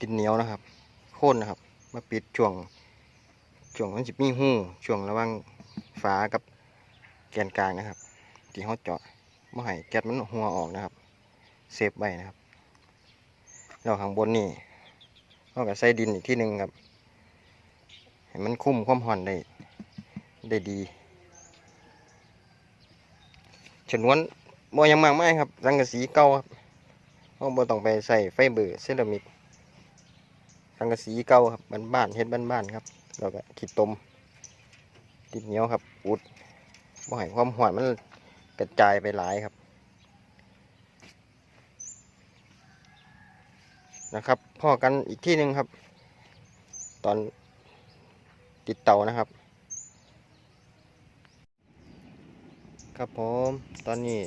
ดินเหนียวนะครับโค่นนะครับ มาปิดช่วงช่วงมันจะมีหูช่วงระหว่างฝากับแกนกลางนะครับที่เขาเจาะไม่ให้แก๊สมันหัวออกนะครับเซฟไว้นะครับแล้วข้างบนนี่เราก็ใส่ดินอีกที่หนึ่งครับให้มันคุ้มความห่อนได้ได้ดีฉนวนบ่ยังมากไม่ครับสังกะสีเก่าครับเราบ่ต้องไปใส่ไฟเบอร์เซรามิก สังกะสีเก่าครับบ้านๆเฮ็ดบ้านๆครับแล้วก็ขีดตมติดเหนียวครับ อุดบ่ให้ความหวานมันกระจายไปหลายครับนะครับพ่อกันอีกที่หนึ่งครับ ตอนติดเตานะครับ ครับผมตอนนี้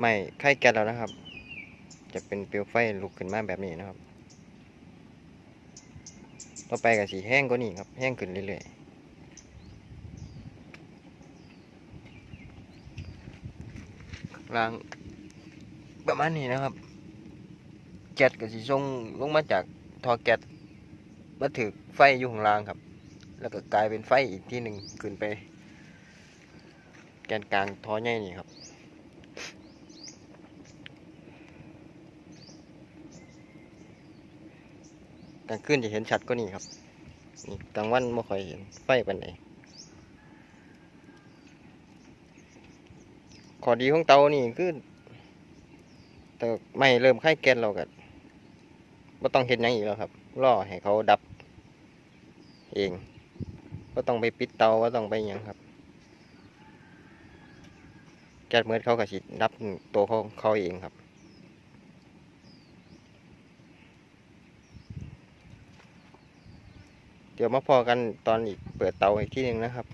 ไม่ไข่แก๊สแล้วนะครับ จะเป็นเปลวไฟลุกขึ้นมาแบบนี้นะครับ ต่อไปก็สีแห้งกว่านี้ครับ แห้งขึ้นเรื่อยๆล่างประมาณนี้นะครับ แก๊สก็สีส่งลงมาจากท่อแก๊สมาถือไฟอยู่ข้างล่างครับ แล้วก็กลายเป็นไฟอีกที่หนึ่งขึ้นไป แกนกลางท่อใหญ่นี่ครับ กลางคืนจะเห็นชัดกว่านี้ครับนี่กลางวันไม่ค่อยเห็นไฟปานใดข้อดีของเตานี่คือแต่ไม่เริ่มไข่แก๊สเราก็ไม่ต้องเห็นยังอีกแล้วครับรอให้เขาดับ เองก็ต้องไปปิดเตาก็ต้องไปยังครับ แก๊สเมื่อเขาก็สิดับตัวเขาเขาเองครับ เดี๋ยวมาพอกันตอนอีกเปิดเตาอีกที่หนึ่งนะครับ